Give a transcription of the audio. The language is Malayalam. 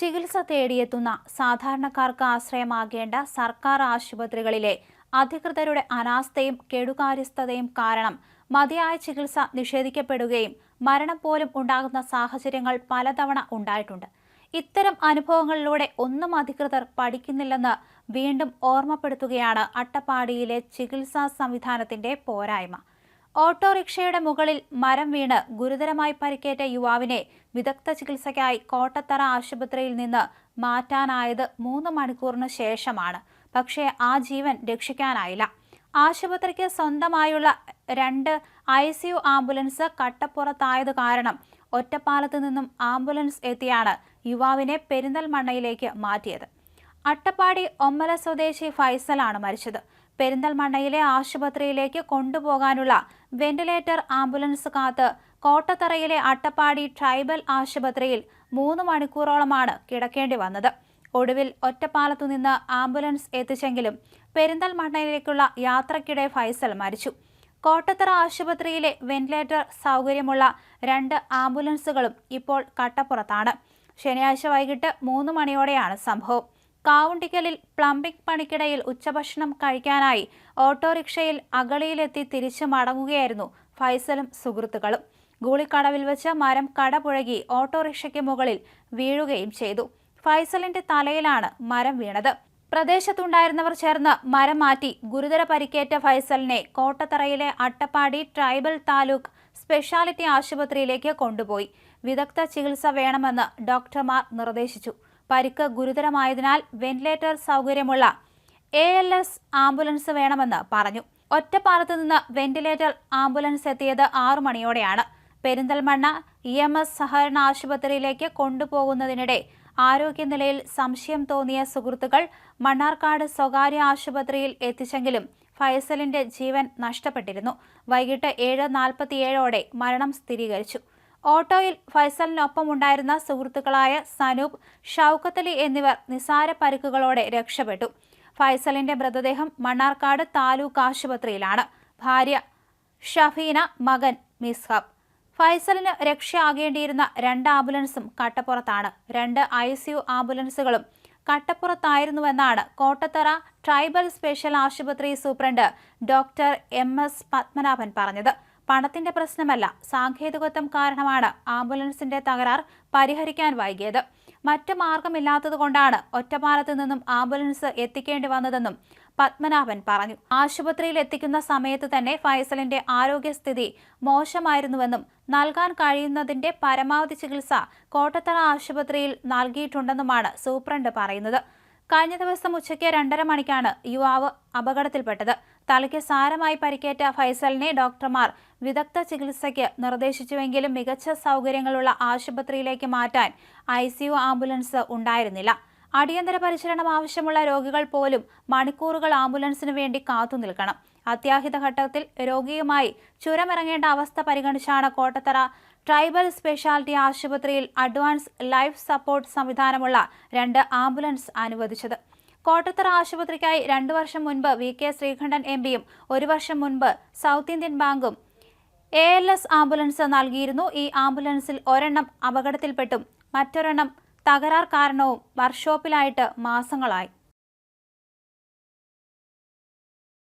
ചികിത്സ തേടിയെത്തുന്ന സാധാരണക്കാർക്ക് ആശ്രയമാകേണ്ട സർക്കാർ ആശുപത്രികളിലെ അധികൃതരുടെ അനാസ്ഥയും കെടുകാര്യസ്ഥതയും കാരണം മതിയായ ചികിത്സ നിഷേധിക്കപ്പെടുകയും മരണം പോലും ഉണ്ടാകുന്ന സാഹചര്യങ്ങൾ പലതവണ ഉണ്ടായിട്ടുണ്ട്. ഇത്തരം അനുഭവങ്ങളിലൂടെ ഒന്നും അധികൃതർ പഠിക്കുന്നില്ലെന്ന് വീണ്ടും ഓർമ്മപ്പെടുത്തുകയാണ് അട്ടപ്പാടിയിലെ ചികിത്സാ സംവിധാനത്തിന്റെ പോരായ്മ. ഓട്ടോറിക്ഷയുടെ മുകളിൽ മരം വീണ് ഗുരുതരമായി പരിക്കേറ്റ യുവാവിനെ വിദഗ്ധ ചികിത്സയ്ക്കായി കോട്ടത്തറ ആശുപത്രിയിൽ നിന്ന് മാറ്റാനായത് മൂന്ന് മണിക്കൂറിന് ശേഷമാണ്. പക്ഷേ ആ ജീവൻ രക്ഷിക്കാനായില്ല. ആശുപത്രിക്ക് സ്വന്തമായുള്ള രണ്ട് ഐ സി യു ആംബുലൻസ് കട്ടപ്പുറത്തായത് കാരണം ഒറ്റപ്പാലത്ത് നിന്നും ആംബുലൻസ് എത്തിയാണ് യുവാവിനെ പെരിന്തൽമണ്ണയിലേക്ക് മാറ്റിയത്. അട്ടപ്പാടി ഒമ്മല സ്വദേശി ഫൈസലാണ് മരിച്ചത്. പെരിന്തൽമണ്ണയിലെ ആശുപത്രിയിലേക്ക് കൊണ്ടുപോകാനുള്ള വെന്റിലേറ്റർ ആംബുലൻസ് കാത്ത് കോട്ടത്തറയിലെ അട്ടപ്പാടി ട്രൈബൽ ആശുപത്രിയിൽ മൂന്ന് മണിക്കൂറോളമാണ് കിടക്കേണ്ടി വന്നത്. ഒടുവിൽ ഒറ്റപ്പാലത്തു നിന്ന് ആംബുലൻസ് എത്തിച്ചെങ്കിലും പെരിന്തൽമണ്ണയിലേക്കുള്ള യാത്രക്കിടെ ഫൈസൽ മരിച്ചു. കോട്ടത്തറ ആശുപത്രിയിലെ വെന്റിലേറ്റർ സൗകര്യമുള്ള രണ്ട് ആംബുലൻസുകളും ഇപ്പോൾ കട്ടപ്പുറത്താണ്. ശനിയാഴ്ച വൈകിട്ട് മൂന്ന് മണിയോടെയാണ് സംഭവം. കാവുണ്ടിക്കലിൽ പ്ലംബിംഗ് പണിക്കിടയിൽ ഉച്ചഭക്ഷണം കഴിക്കാനായി ഓട്ടോറിക്ഷയിൽ അഗളിയിലെത്തി തിരിച്ചു മടങ്ങുകയായിരുന്നു ഫൈസലും സുഹൃത്തുക്കളും. ഗൂളിക്കടവിൽ വെച്ച് മരം കടപുഴകി ഓട്ടോറിക്ഷയ്ക്ക് മുകളിൽ വീഴുകയും ചെയ്തു. ഫൈസലിന്റെ തലയിലാണ് മരം വീണത്. പ്രദേശത്തുണ്ടായിരുന്നവർ ചേർന്ന് മരം മാറ്റി ഗുരുതര പരിക്കേറ്റ ഫൈസലിനെ കോട്ടത്തറയിലെ അട്ടപ്പാടി ട്രൈബൽ താലൂക്ക് സ്പെഷ്യാലിറ്റി ആശുപത്രിയിലേക്ക് കൊണ്ടുപോയി. വിദഗ്ധ ചികിത്സ വേണമെന്ന് ഡോക്ടർമാർ നിർദ്ദേശിച്ചു. പരിക്ക് ഗുരുതരമായതിനാൽ വെന്റിലേറ്റർ സൗകര്യമുള്ള എ എൽ എസ് ആംബുലൻസ് വേണമെന്ന് പറഞ്ഞു. ഒറ്റപ്പാലത്ത് നിന്ന് വെന്റിലേറ്റർ ആംബുലൻസ് എത്തിയത് ആറു മണിയോടെയാണ്. പെരിന്തൽമണ്ണ ഇ എം എസ് സഹകരണ ആശുപത്രിയിലേക്ക് കൊണ്ടുപോകുന്നതിനിടെ ആരോഗ്യനിലയിൽ സംശയം തോന്നിയ സുഹൃത്തുക്കൾ മണ്ണാർക്കാട് സ്വകാര്യ ആശുപത്രിയിൽ എത്തിച്ചെങ്കിലും ഫൈസലിന്റെ ജീവൻ നഷ്ടപ്പെട്ടിരുന്നു. വൈകിട്ട് ഏഴ് നാൽപ്പത്തിയേഴോടെ മരണം സ്ഥിരീകരിച്ചു. ഓട്ടോയിൽ ഫൈസലിനൊപ്പം ഉണ്ടായിരുന്ന സുഹൃത്തുക്കളായ സനൂപ് ഷൌക്കത്തലി എന്നിവർ നിസാര പരിക്കുകളോടെ രക്ഷപ്പെട്ടു. ഫൈസലിന്റെ മൃതദേഹം മണ്ണാർക്കാട് താലൂക്ക് ആശുപത്രിയിലാണ്. ഭാര്യ ഷഫീന മകൻ മിസ്ഹബ്. ഫൈസലിന് രക്ഷയാകേണ്ടിയിരുന്ന രണ്ട് ആംബുലൻസും കട്ടപ്പുറത്താണ്. രണ്ട് ഐ സി യു ആംബുലൻസുകളും കട്ടപ്പുറത്തായിരുന്നുവെന്നാണ് കോട്ടത്തറ ട്രൈബൽ സ്പെഷ്യൽ ആശുപത്രി superintendent doctor M S Padmanabhan പറഞ്ഞത്. പണത്തിന്റെ പ്രശ്നമല്ല സാങ്കേതികത്വം കാരണമാണ് ആംബുലൻസിന്റെ തകരാർ പരിഹരിക്കാൻ വൈകിയത്. മറ്റു മാർഗമില്ലാത്തതുകൊണ്ടാണ് ഒറ്റപ്പാലത്ത് നിന്നും ആംബുലൻസ് എത്തിക്കേണ്ടി വന്നതെന്നും പത്മനാഭൻ പറഞ്ഞു. ആശുപത്രിയിൽ എത്തിക്കുന്ന സമയത്ത് തന്നെ ഫൈസലിന്റെ ആരോഗ്യസ്ഥിതി മോശമായിരുന്നുവെന്നും നൽകാൻ കഴിയുന്നതിന്റെ പരമാവധി ചികിത്സ കോട്ടത്തറ ആശുപത്രിയിൽ നൽകിയിട്ടുണ്ടെന്നുമാണ് സൂപ്രണ്ട് പറയുന്നത്. കഴിഞ്ഞ ദിവസം ഉച്ചയ്ക്ക് രണ്ടര മണിക്കാണ് യുവാവ് അപകടത്തിൽപ്പെട്ടത്. തലയ്ക്ക് സാരമായി പരിക്കേറ്റ ഫൈസലിനെ ഡോക്ടർമാർ വിദഗ്ധ ചികിത്സയ്ക്ക് നിർദ്ദേശിച്ചുവെങ്കിലും മികച്ച സൗകര്യങ്ങളുള്ള ആശുപത്രിയിലേക്ക് മാറ്റാൻ ഐ ആംബുലൻസ് ഉണ്ടായിരുന്നില്ല. അടിയന്തര പരിചരണം ആവശ്യമുള്ള രോഗികൾ പോലും മണിക്കൂറുകൾ ആംബുലൻസിനു വേണ്ടി കാത്തുനിൽക്കണം അത്യാഹിത ഘട്ടത്തിൽ രോഗിയുമായി ചുരമിറങ്ങേണ്ട അവസ്ഥ പരിഗണിച്ചാണ് കോട്ടത്തറ ട്രൈബൽ സ്പെഷ്യാലിറ്റി ആശുപത്രിയിൽ അഡ്വാൻസ് ലൈഫ് സപ്പോർട്ട് സംവിധാനമുള്ള രണ്ട് ആംബുലൻസ് അനുവദിച്ചത്. കോട്ടത്തറ ആശുപത്രിക്കായി രണ്ടു വർഷം മുൻപ് വി കെ ശ്രീകണ്ഠൻ എം പിയും ഒരു വർഷം മുൻപ് സൗത്ത് ഇന്ത്യൻ ബാങ്കും എ എൽ എസ് ആംബുലൻസ് നൽകിയിരുന്നു. ഈ ആംബുലൻസിൽ ഒരെണ്ണം അപകടത്തിൽപ്പെട്ടും. മറ്റൊരെണ്ണം തകരാർ കാരണവും വർക്ക്ഷോപ്പിലായിട്ട് മാസങ്ങളായി.